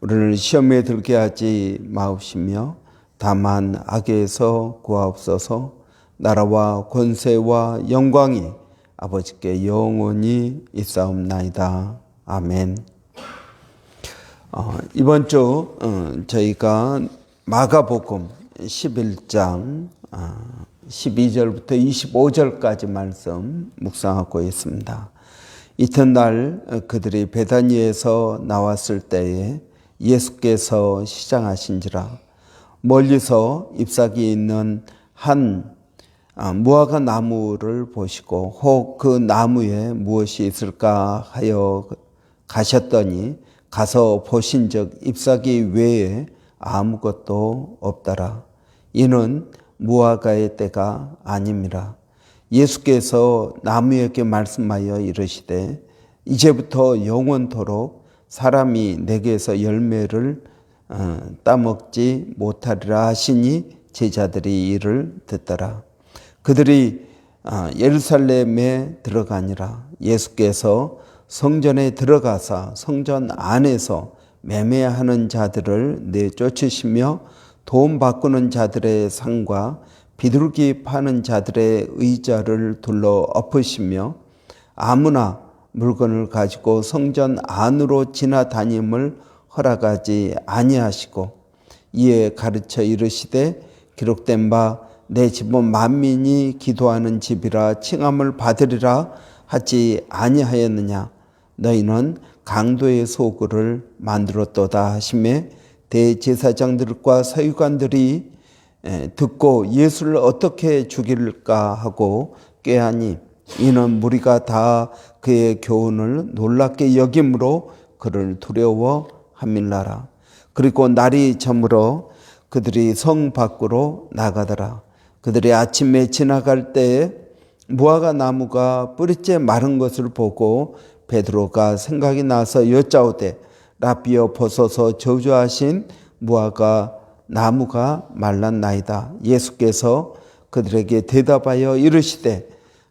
우리를 시험에 들게 하지 마옵시며 다만 악에서 구하옵소서 나라와 권세와 영광이 아버지께 영원히 있사옵나이다. 아멘. 어, 이번 주 어, 저희가 마가복음 11장 어, 12절부터 25절까지 말씀 묵상하고 있습니다. 이튿날 그들이 베다니에서 나왔을 때에 예수께서 시장하신지라 멀리서 잎사귀 있는 한 무화과 나무를 보시고 혹 그 나무에 무엇이 있을까 하여 가셨더니 가서 보신즉 잎사귀 외에 아무것도 없더라. 이는 무화과의 때가 아님이라. 예수께서 나무에게 말씀하여 이르시되 이제부터 영원토록 사람이 내게서 열매를 어, 따먹지 못하리라 하시니 제자들이 이를 듣더라. 그들이 어, 예루살렘에 들어가니라. 예수께서 성전에 들어가사 성전 안에서 매매하는 자들을 내쫓으시며 돈 바꾸는 자들의 상과 비둘기 파는 자들의 의자를 둘러 엎으시며 아무나 물건을 가지고 성전 안으로 지나다님을 허락하지 아니하시고 이에 가르쳐 이르시되 기록된 바 내 집은 만민이 기도하는 집이라 칭함을 받으리라 하지 아니하였느냐? 너희는 강도의 소굴을 만들었도다 하심에 대제사장들과 서유관들이 듣고 예수를 어떻게 죽일까 하고 꾀하니 이는 무리가 다 그의 교훈을 놀랍게 여김으로 그를 두려워함일라라. 그리고 날이 저물어 그들이 성 밖으로 나가더라. 그들이 아침에 지나갈 때에 무화과 나무가 뿌리째 마른 것을 보고 베드로가 생각이 나서 여짜오되 라비어 벗어서 저주하신 무화과 나무가 말랐나이다. 예수께서 그들에게 대답하여 이르시되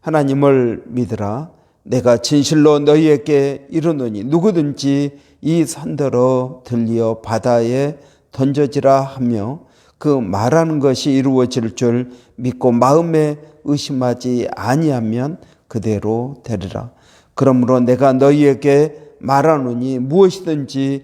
하나님을 믿으라. 내가 진실로 너희에게 이르노니 누구든지 이 산더러 들리어 바다에 던져지라 하며 그 말하는 것이 이루어질 줄 믿고 마음에 의심하지 아니하면 그대로 되리라. 그러므로 내가 너희에게 말하노니 무엇이든지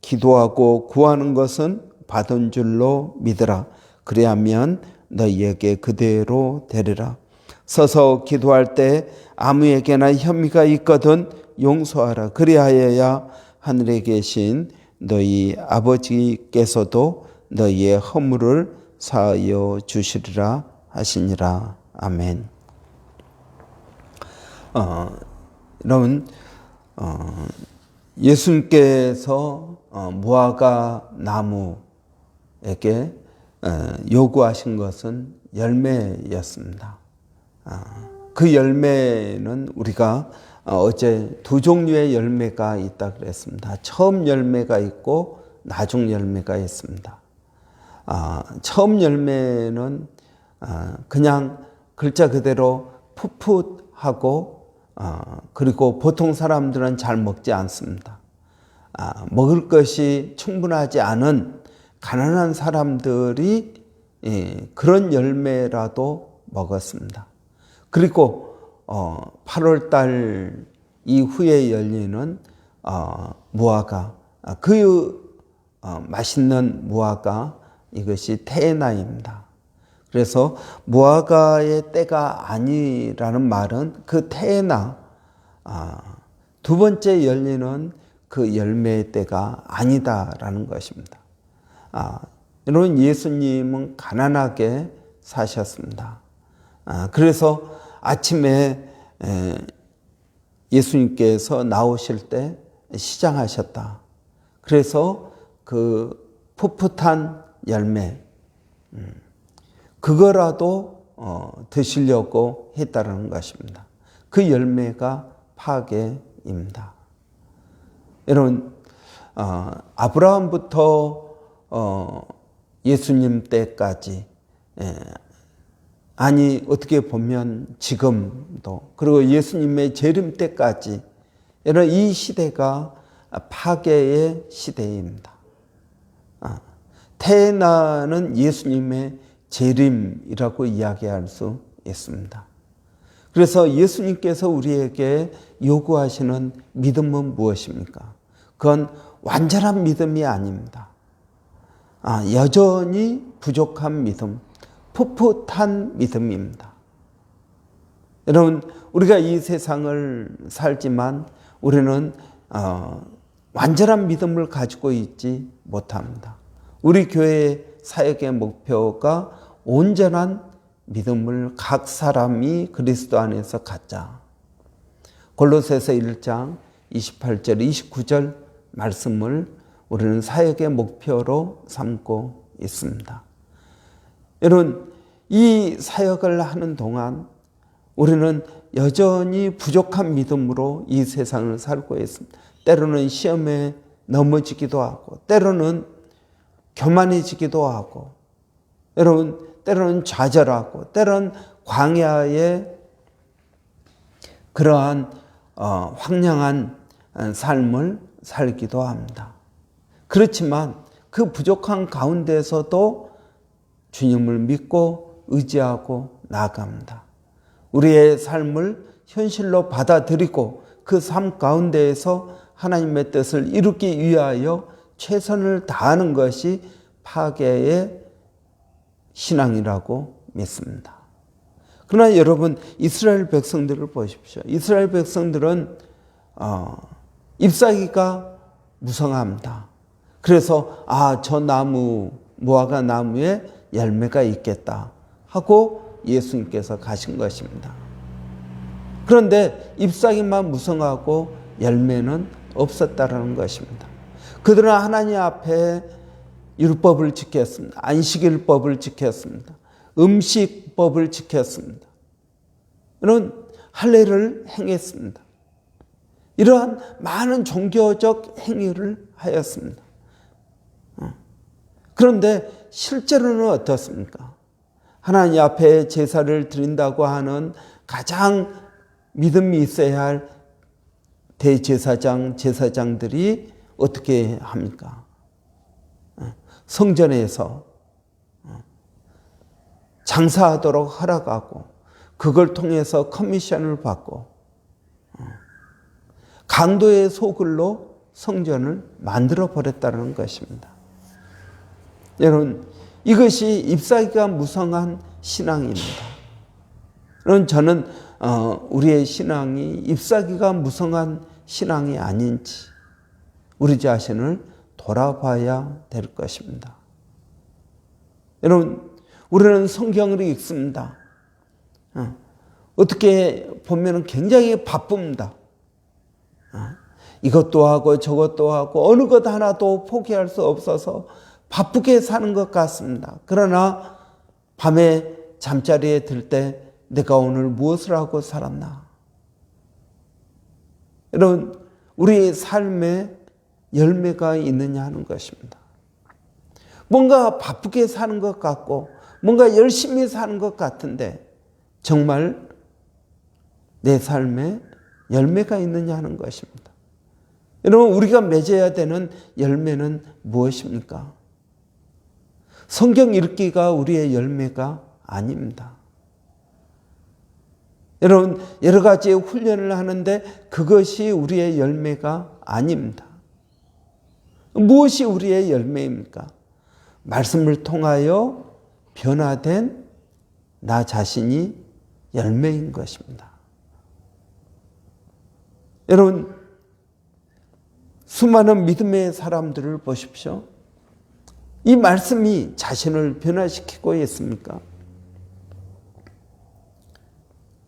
기도하고 구하는 것은 받은 줄로 믿으라. 그리하면 너희에게 그대로 되리라. 서서 기도할 때 아무에게나 혐의가 있거든 용서하라. 그리하여야 하늘에 계신 너희 아버지께서도 너희의 허물을 사하여 주시리라 하시니라. 아멘. 어, 여러분, 어, 예수님께서 어, 무화과 나무에게 어, 요구하신 것은 열매였습니다. 아, 그 열매는 우리가 어, 어제 두 종류의 열매가 있다 그랬습니다. 처음 열매가 있고 나중 열매가 있습니다. 아, 처음 열매는 아, 그냥 글자 그대로 풋풋하고 그리고 보통 사람들은 잘 먹지 않습니다. 먹을 것이 충분하지 않은 가난한 사람들이 예, 그런 열매라도 먹었습니다. 그리고 8월 어, 달 이후에 열리는 어, 무화과 아, 그 어, 맛있는 무화과 이것이 테나입니다. 그래서 무화과의 때가 아니라는 말은 그 테나 아, 두 번째 열리는 그 열매의 때가 아니다라는 것입니다. 아, 여러분 예수님은 가난하게 사셨습니다. 아, 그래서 아침에 예수님께서 나오실 때 시장하셨다. 그래서 그 풋풋한 열매, 음, 그거라도 어, 드시려고 했다는 것입니다. 그 열매가 파괴입니다. 여러분, 어, 아브라함부터 어, 예수님 때까지 예, 아니 어떻게 보면 지금도 그리고 예수님의 재림 때까지 이런 이 시대가 파괴의 시대입니다. 아, 태어나는 예수님의 재림이라고 이야기할 수 있습니다. 그래서 예수님께서 우리에게 요구하시는 믿음은 무엇입니까? 그건 완전한 믿음이 아닙니다. 아, 여전히 부족한 믿음, 풋풋한 믿음입니다. 여러분, 우리가 이 세상을 살지만 우리는 어, 완전한 믿음을 가지고 있지 못합니다. 우리 교회의 사역의 목표가 온전한 믿음을 각 사람이 그리스도 안에서 갖자. 골로새서 1장 28절 29절 말씀을 우리는 사역의 목표로 삼고 있습니다. 여러분, 이 사역을 하는 동안 우리는 여전히 부족한 믿음으로 이 세상을 살고 있습니다. 때로는 시험에 넘어지기도 하고, 때로는 교만해지기도 하고, 여러분, 때로는 좌절하고, 때로는 광야의 그러한 어, 황량한 삶을 살기도 합니다. 그렇지만 그 부족한 가운데서도 주님을 믿고 의지하고 나아갑니다. 우리의 삶을 현실로 받아들이고 그 삶 가운데에서 하나님의 뜻을 이루기 위하여 최선을 다하는 것이 파괴의 신앙이라고 믿습니다. 그러나 여러분 이스라엘 백성들을 보십시오. 이스라엘 백성들은 어, 잎사귀가 무성합니다. 그래서 아 저 나무 무화과 나무에 열매가 있겠다 하고 예수님께서 가신 것입니다. 그런데 잎사귀만 무성하고 열매는 없었다라는 것입니다. 그들은 하나님 앞에 율법을 지켰습니다. 안식일법을 지켰습니다. 음식법을 지켰습니다. 이런 할례를 행했습니다. 이러한 많은 종교적 행위를 하였습니다. 어. 그런데 실제로는 어떻습니까? 하나님 앞에 제사를 드린다고 하는 가장 믿음이 있어야 할 대제사장, 제사장들이 어떻게 합니까? 어. 성전에서 어. 장사하도록 허락하고 그걸 통해서 커미션을 받고 강도의 소글로 성전을 만들어 버렸다는 것입니다. 여러분, 이것이 잎사귀가 무성한 신앙입니다. 여러분, 저는 어, 우리의 신앙이 잎사귀가 무성한 신앙이 아닌지 우리 자신을 돌아봐야 될 것입니다. 여러분, 우리는 성경을 읽습니다. 어, 어떻게 보면 굉장히 바쁩니다. 이것도 하고 저것도 하고 어느 것 하나도 포기할 수 없어서 바쁘게 사는 것 같습니다. 그러나 밤에 잠자리에 들 때 내가 오늘 무엇을 하고 살았나? 여러분, 우리 삶에 열매가 있느냐 하는 것입니다. 뭔가 바쁘게 사는 것 같고, 뭔가 열심히 사는 것 같은데, 정말 내 삶에 열매가 있느냐 하는 것입니다. 여러분, 우리가 맺어야 되는 열매는 무엇입니까? 성경 읽기가 우리의 열매가 아닙니다. 여러분, 여러 가지 훈련을 하는데 그것이 우리의 열매가 아닙니다. 무엇이 우리의 열매입니까? 말씀을 통하여 변화된 나 자신이 열매인 것입니다. 여러분, 수많은 믿음의 사람들을 보십시오. 이 말씀이 자신을 변화시키고 있습니까?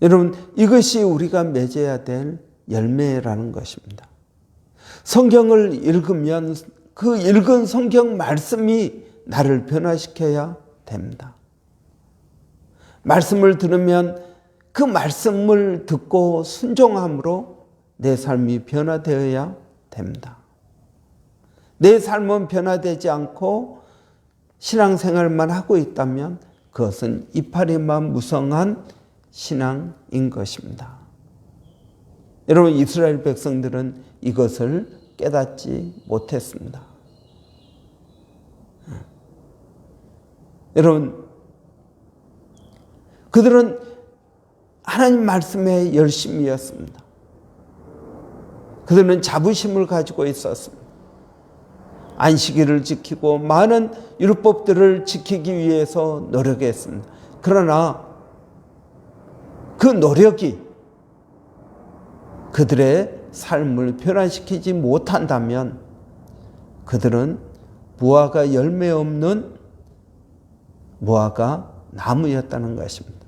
여러분, 이것이 우리가 맺어야 될 열매라는 것입니다. 성경을 읽으면 그 읽은 성경 말씀이 나를 변화시켜야 됩니다. 말씀을 들으면 그 말씀을 듣고 순종함으로 내 삶이 변화되어야 됩니다. 내 삶은 변화되지 않고 신앙생활만 하고 있다면 그것은 이파리만 무성한 신앙인 것입니다. 여러분 이스라엘 백성들은 이것을 깨닫지 못했습니다. 여러분 그들은 하나님 말씀에 열심이었습니다. 그들은 자부심을 가지고 있었습니다. 안식일을 지키고 많은 율법들을 지키기 위해서 노력했습니다. 그러나 그 노력이 그들의 삶을 변화시키지 못한다면 그들은 무화과 열매 없는 무화과 나무였다는 것입니다.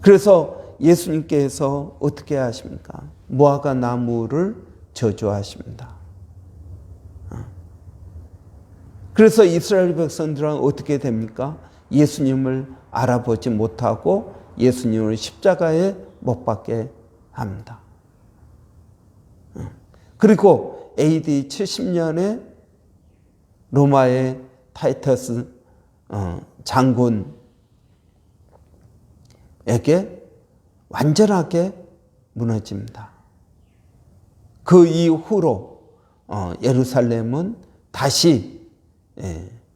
그래서 예수님께서 어떻게 하십니까? 무화과 나무를 저주하십니다. 그래서 이스라엘 백성들은 어떻게 됩니까? 예수님을 알아보지 못하고 예수님을 십자가에 못 박게 합니다. 그리고 AD 70년에 로마의 타이터스 어, 장군에게 완전하게 무너집니다. 그 이후로 어, 예루살렘은 다시 예,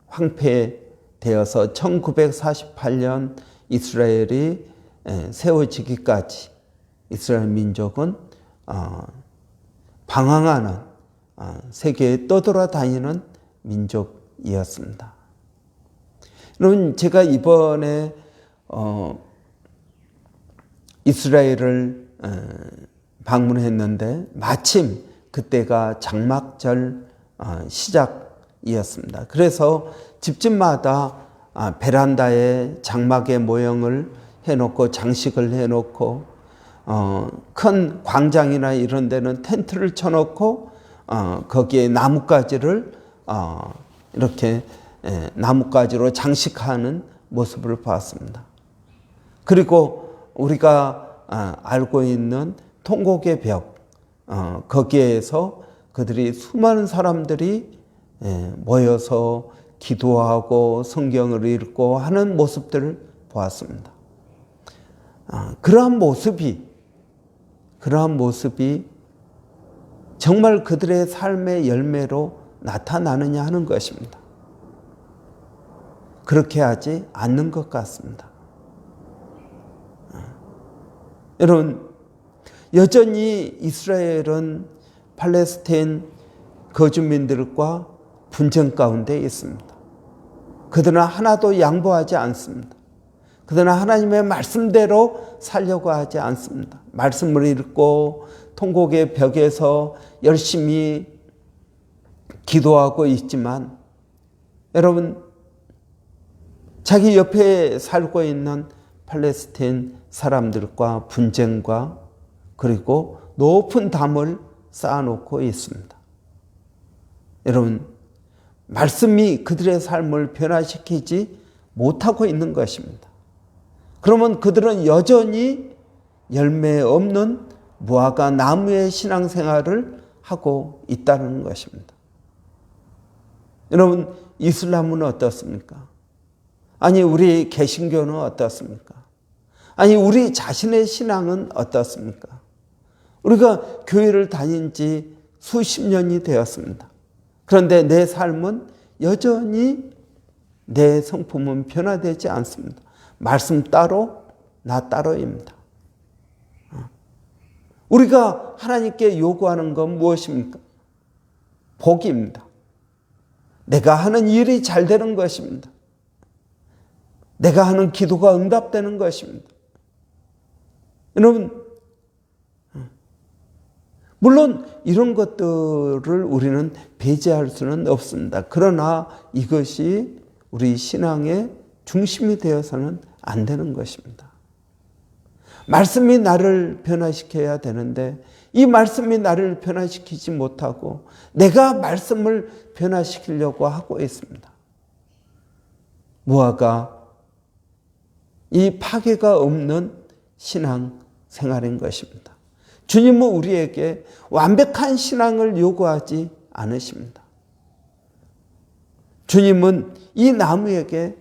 황폐되어서 1948년 이스라엘이 예, 세워지기까지 이스라엘 민족은 어, 방황하는 세계에 떠돌아다니는 민족이었습니다. 여러분 제가 이번에 어, 이스라엘을 어, 방문했는데 마침 그때가 장막절 어, 시작 이었습니다. 그래서 집집마다 아, 베란다에 장막의 모형을 해놓고 장식을 해놓고 어, 큰 광장이나 이런 데는 텐트를 쳐놓고 어, 거기에 나뭇가지를 어, 이렇게 예, 나뭇가지로 장식하는 모습을 보았습니다. 그리고 우리가 아, 알고 있는 통곡의 벽 어, 거기에서 그들이 수많은 사람들이 예, 모여서 기도하고 성경을 읽고 하는 모습들을 보았습니다. 아, 그러한 모습이 그러한 모습이 정말 그들의 삶의 열매로 나타나느냐 하는 것입니다. 그렇게 하지 않는 것 같습니다. 여러분, 여전히 이스라엘은 팔레스타인 거주민들과 분쟁 가운데 있습니다. 그들은 하나도 양보하지 않습니다. 그들은 하나님의 말씀대로 살려고 하지 않습니다. 말씀을 읽고 통곡의 벽에서 열심히 기도하고 있지만 여러분 자기 옆에 살고 있는 팔레스틴 사람들과 분쟁과 그리고 높은 담을 쌓아놓고 있습니다. 여러분, 말씀이 그들의 삶을 변화시키지 못하고 있는 것입니다. 그러면 그들은 여전히 열매 없는 무화과 나무의 신앙생활을 하고 있다는 것입니다. 여러분, 이슬람은 어떻습니까? 아니, 우리 개신교는 어떻습니까? 아니, 우리 자신의 신앙은 어떻습니까? 우리가 교회를 다닌 지 수십 년이 되었습니다. 그런데 내 삶은 여전히 내 성품은 변화되지 않습니다. 말씀 따로, 나 따로입니다. 우리가 하나님께 요구하는 건 무엇입니까? 복입니다. 내가 하는 일이 잘 되는 것입니다. 내가 하는 기도가 응답되는 것입니다. 여러분, 물론 이런 것들을 우리는 배제할 수는 없습니다. 그러나 이것이 우리 신앙의 중심이 되어서는 안 되는 것입니다. 말씀이 나를 변화시켜야 되는데 이 말씀이 나를 변화시키지 못하고 내가 말씀을 변화시키려고 하고 있습니다. 무화가 이 파괴가 없는 신앙 생활인 것입니다. 주님은 우리에게 완벽한 신앙을 요구하지 않으십니다. 주님은 이 나무에게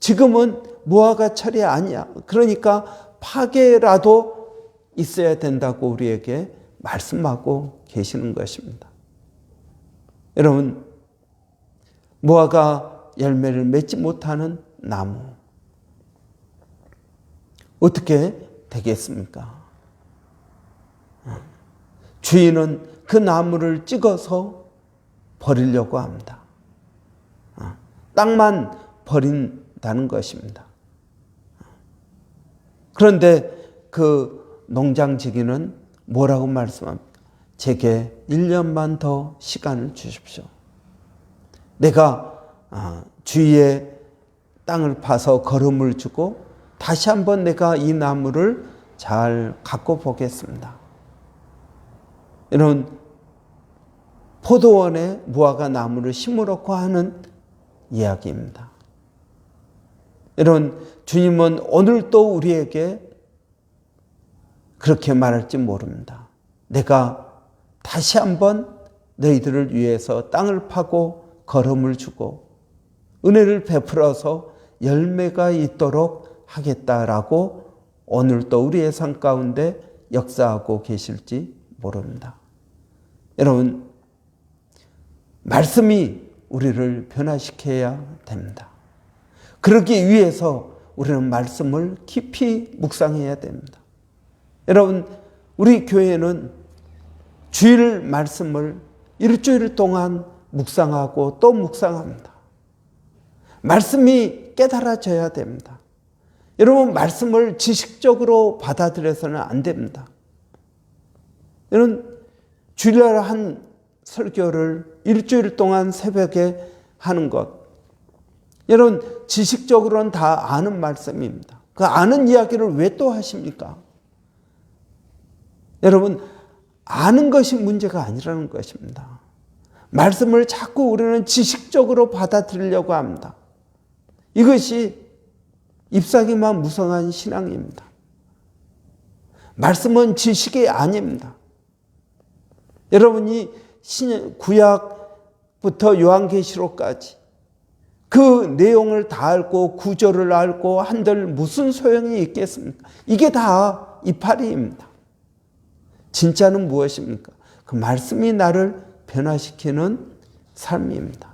지금은 무화과 철이 아니야. 그러니까 파괴라도 있어야 된다고 우리에게 말씀하고 계시는 것입니다. 여러분, 무화과 열매를 맺지 못하는 나무. 어떻게 되겠습니까? 주인은 그 나무를 찍어서 버리려고 합니다. 땅만 버린다는 것입니다. 그런데 그 농장지기는 뭐라고 말씀합니까? 제게 1년만 더 시간을 주십시오. 내가 아, 주위에 땅을 파서 걸음을 주고 다시 한번 내가 이 나무를 잘 갖고 보겠습니다. 이런 포도원에 무화과 나무를 심으라고 하는 이야기입니다. 여러분, 주님은 오늘도 우리에게 그렇게 말할지 모릅니다. 내가 다시 한번 너희들을 위해서 땅을 파고 걸음을 주고 은혜를 베풀어서 열매가 있도록 하겠다라고 오늘도 우리의 삶 가운데 역사하고 계실지 모릅니다. 여러분, 말씀이 우리를 변화시켜야 됩니다. 그러기 위해서 우리는 말씀을 깊이 묵상해야 됩니다. 여러분, 우리 교회는 주일 말씀을 일주일 동안 묵상하고 또 묵상합니다. 말씀이 깨달아져야 됩니다. 여러분, 말씀을 지식적으로 받아들여서는 안 됩니다. 여러분, 주일날 한 설교를 일주일 동안 새벽에 하는 것. 여러분, 지식적으로는 다 아는 말씀입니다. 그 아는 이야기를 왜 또 하십니까? 여러분, 아는 것이 문제가 아니라는 것입니다. 말씀을 자꾸 우리는 지식적으로 받아들이려고 합니다. 이것이 잎사귀만 무성한 신앙입니다. 말씀은 지식이 아닙니다. 여러분이 구약부터 요한계시록까지 그 내용을 다 알고 구절을 알고 한들 무슨 소용이 있겠습니까? 이게 다 이파리입니다. 진짜는 무엇입니까? 그 말씀이 나를 변화시키는 삶입니다.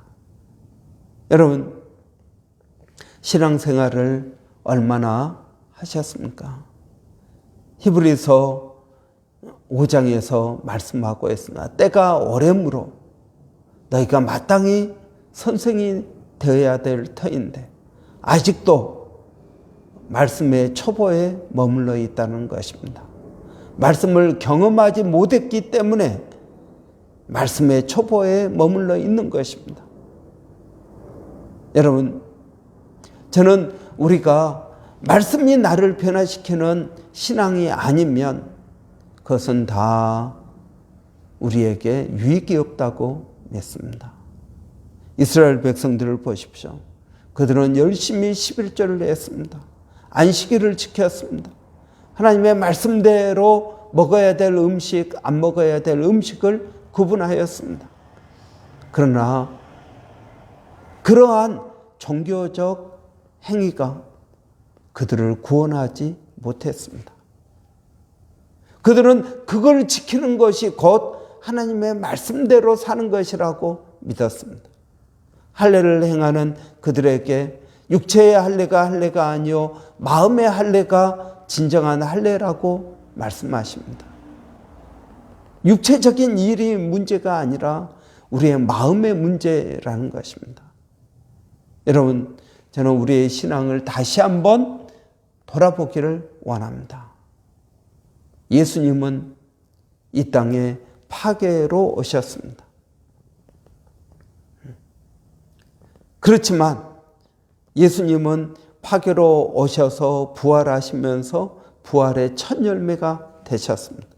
여러분, 신앙생활을 얼마나 하셨습니까? 히브리서 5장에서 말씀하고 있으나 때가 오래므로 너희가 마땅히 선생이 되어야 될 터인데 아직도 말씀의 초보에 머물러 있다는 것입니다. 말씀을 경험하지 못했기 때문에 말씀의 초보에 머물러 있는 것입니다. 여러분, 저는 우리가 말씀이 나를 변화시키는 신앙이 아니면 그것은 다 우리에게 유익이 없다고 믿습니다. 이스라엘 백성들을 보십시오. 그들은 열심히 11절을 했습니다. 안식일을 지켰습니다. 하나님의 말씀대로 먹어야 될 음식, 안 먹어야 될 음식을 구분하였습니다. 그러나 그러한 종교적 행위가 그들을 구원하지 못했습니다. 그들은 그걸 지키는 것이 곧 하나님의 말씀대로 사는 것이라고 믿었습니다. 할례를 행하는 그들에게 육체의 할례가 할례가 아니요 마음의 할례가 진정한 할례라고 말씀하십니다. 육체적인 일이 문제가 아니라 우리의 마음의 문제라는 것입니다. 여러분, 저는 우리의 신앙을 다시 한번 돌아보기를 원합니다. 예수님은 이 땅에 파괴로 오셨습니다. 그렇지만 예수님은 파괴로 오셔서 부활하시면서 부활의 첫 열매가 되셨습니다.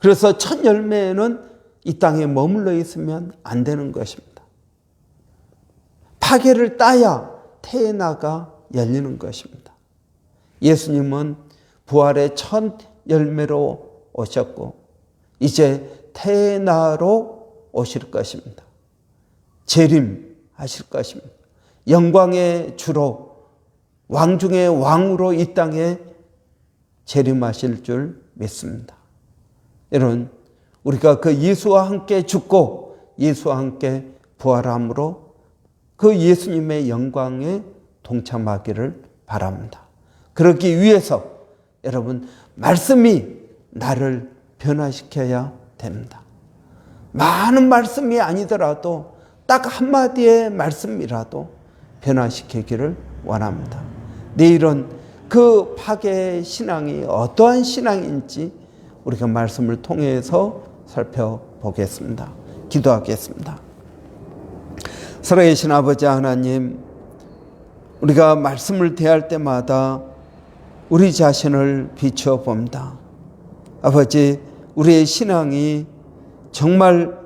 그래서 첫 열매는 이 땅에 머물러 있으면 안 되는 것입니다. 파괴를 따야 태나가 열리는 것입니다. 예수님은 부활의 첫 열매로 오셨고 이제 태나로 오실 것입니다. 재림하실 것입니다. 영광의 주로 왕 중의 왕으로 이 땅에 재림하실 줄 믿습니다. 여러분, 우리가 그 예수와 함께 죽고 예수와 함께 부활함으로 그 예수님의 영광에 동참하기를 바랍니다. 그러기 위해서 여러분, 말씀이 나를 변화시켜야 됩니다. 많은 말씀이 아니더라도 딱 한마디의 말씀이라도 변화시키기를 원합니다. 내일은 그 파괴 신앙이 어떠한 신앙인지 우리가 말씀을 통해서 살펴보겠습니다. 기도하겠습니다. 살아계신 아버지 하나님, 우리가 말씀을 대할 때마다 우리 자신을 비추어 봅니다. 아버지, 우리의 신앙이 정말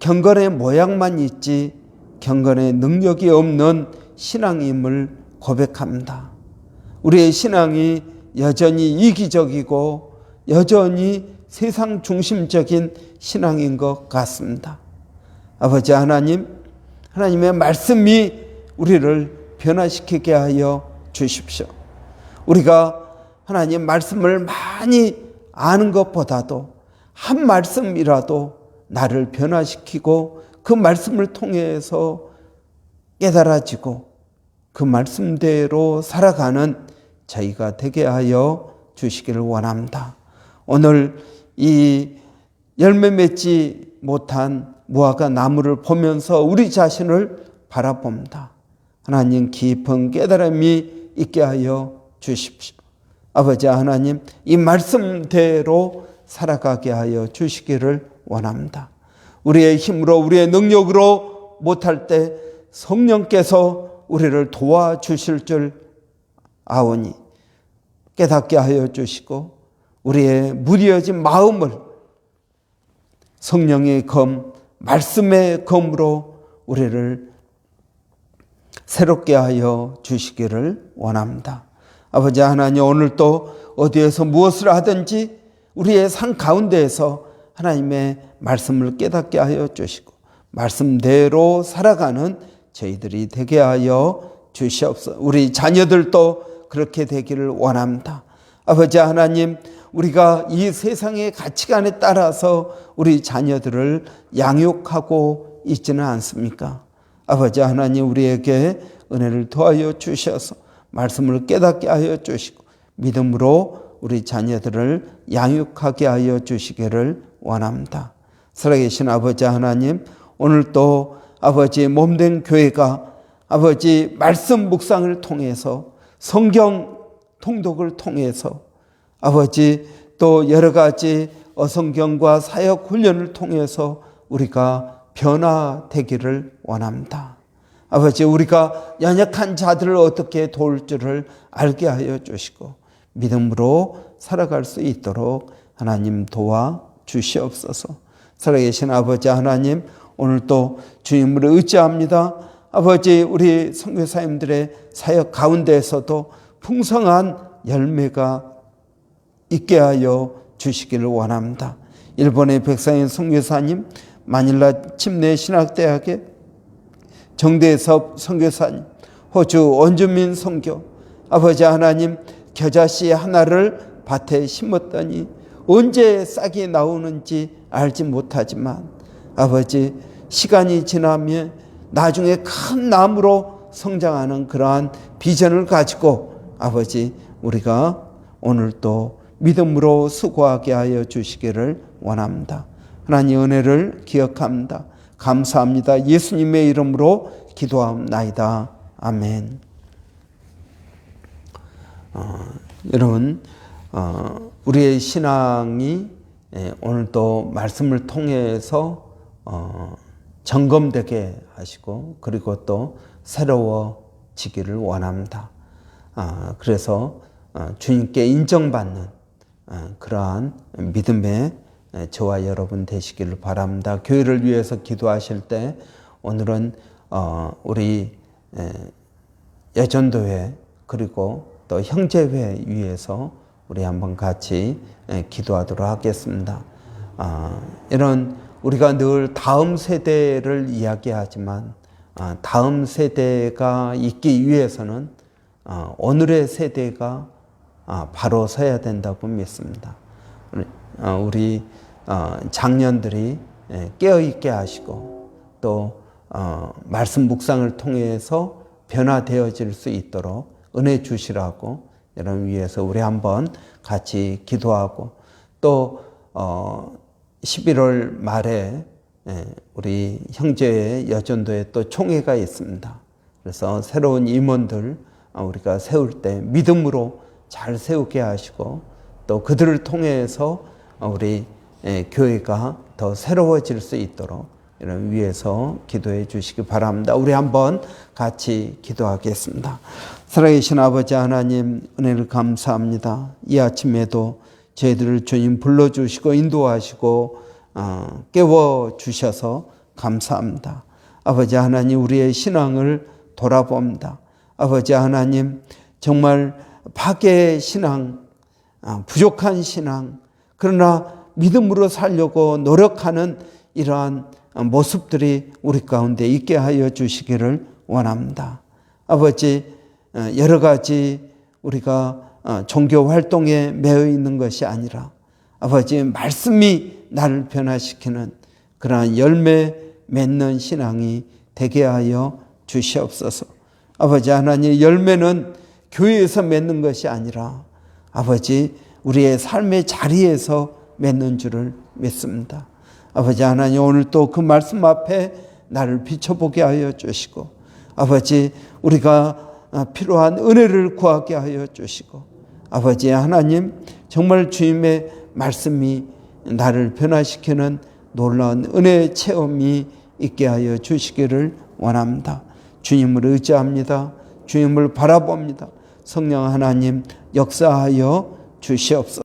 경건의 모양만 있지 경건의 능력이 없는 신앙임을 고백합니다. 우리의 신앙이 여전히 이기적이고 여전히 세상 중심적인 신앙인 것 같습니다. 아버지 하나님, 하나님의 말씀이 우리를 변화시키게 하여 주십시오. 우리가 하나님 말씀을 많이 아는 것보다도 한 말씀이라도 나를 변화시키고 그 말씀을 통해서 깨달아지고 그 말씀대로 살아가는 저희가 되게 하여 주시기를 원합니다. 오늘 이 열매 맺지 못한 무화과 나무를 보면서 우리 자신을 바라봅니다. 하나님 깊은 깨달음이 있게 하여 주십시오. 아버지 하나님, 이 말씀대로 살아가게 하여 주시기를 원합니다. 우리의 힘으로, 우리의 능력으로 못할 때 성령께서 우리를 도와주실 줄 아오니 깨닫게 하여 주시고 우리의 무뎌진 마음을 성령의 검, 말씀의 검으로 우리를 새롭게 하여 주시기를 원합니다. 아버지 하나님 오늘 또 어디에서 무엇을 하든지 우리의 삶 가운데에서 하나님의 말씀을 깨닫게 하여 주시고 말씀대로 살아가는 저희들이 되게 하여 주시옵소서. 우리 자녀들도 그렇게 되기를 원합니다. 아버지 하나님, 우리가 이 세상의 가치관에 따라서 우리 자녀들을 양육하고 있지는 않습니까? 아버지 하나님, 우리에게 은혜를 더하여 주셔서 말씀을 깨닫게 하여 주시고 믿음으로 우리 자녀들을 양육하게 하여 주시기를 원합니다. 살아계신 아버지 하나님, 오늘 또 아버지 몸된 교회가 아버지 말씀 묵상을 통해서 성경 통독을 통해서 아버지 또 여러 가지 어성경과 사역 훈련을 통해서 우리가 변화되기를 원합니다. 아버지 우리가 연약한 자들을 어떻게 도울 줄을 알게 하여 주시고 믿음으로 살아갈 수 있도록 하나님 도와 주시옵소서. 살아계신 아버지 하나님 오늘 또 주님을 의지합니다. 아버지 우리 선교사님들의 사역 가운데에서도 풍성한 열매가 있게 하여 주시기를 원합니다. 일본의 백상인 선교사님, 마닐라 침례 신학대학의 정대섭 선교사님, 호주 원주민 선교, 아버지 하나님 겨자씨 하나를 밭에 심었더니 언제 싹이 나오는지 알지 못하지만 아버지 시간이 지나면 나중에 큰 나무로 성장하는 그러한 비전을 가지고 아버지 우리가 오늘 또 믿음으로 수고하게 하여 주시기를 원합니다. 하나님 은혜를 기억합니다. 감사합니다. 예수님의 이름으로 기도합나이다. 아멘. 어, 여러분, 어, 우리의 신앙이 예, 오늘 또 말씀을 통해서 어, 점검되게 하시고 그리고 또 새로워지기를 원합니다. 아, 그래서 어, 주님께 인정받는 어, 그러한 믿음의 에, 저와 여러분 되시기를 바랍니다. 교회를 위해서 기도하실 때 오늘은 어, 우리 에, 여전도회 그리고 또 형제회 위해서 우리 한번 같이 에, 기도하도록 하겠습니다. 아, 이런 우리가 늘 다음 세대를 이야기하지만 아, 다음 세대가 있기 위해서는 아, 오늘의 세대가 아, 바로 서야 된다고 믿습니다. 우리, 아, 우리 어, 장년들이 예, 깨어 있게 하시고 또 어, 말씀 묵상을 통해서 변화되어질 수 있도록 은혜 주시라고 여러분 위해서 우리 한번 같이 기도하고 또 어, 11월 말에 예, 우리 형제의 여전도에 또 총회가 있습니다. 그래서 새로운 임원들 어, 우리가 세울 때 믿음으로 잘 세우게 하시고 또 그들을 통해서 어, 우리 예, 교회가 더 새로워질 수 있도록 이런 위해서 기도해 주시기 바랍니다. 우리 한번 같이 기도하겠습니다. 살아계신 아버지 하나님 은혜를 감사합니다. 이 아침에도 저희들을 주님 불러주시고 인도하시고 어, 깨워 주셔서 감사합니다. 아버지 하나님 우리의 신앙을 돌아봅니다. 아버지 하나님 정말 파괴의 신앙, 아, 부족한 신앙, 그러나 믿음으로 살려고 노력하는 이러한 모습들이 우리 가운데 있게 하여 주시기를 원합니다. 아버지, 어, 여러 가지 우리가 어, 종교 활동에 매여 있는 것이 아니라 아버지, 말씀이 나를 변화시키는 그러한 열매 맺는 신앙이 되게 하여 주시옵소서. 아버지 하나님, 열매는 교회에서 맺는 것이 아니라 아버지, 우리의 삶의 자리에서 맺는 줄을 믿습니다. 아버지 하나님 오늘 또 그 말씀 앞에 나를 비춰보게 하여 주시고 아버지 우리가 필요한 은혜를 구하게 하여 주시고 아버지 하나님 정말 주님의 말씀이 나를 변화시키는 놀라운 은혜 체험이 있게 하여 주시기를 원합니다. 주님을 의지합니다. 주님을 바라봅니다. 성령 하나님 역사하여 주시옵소서.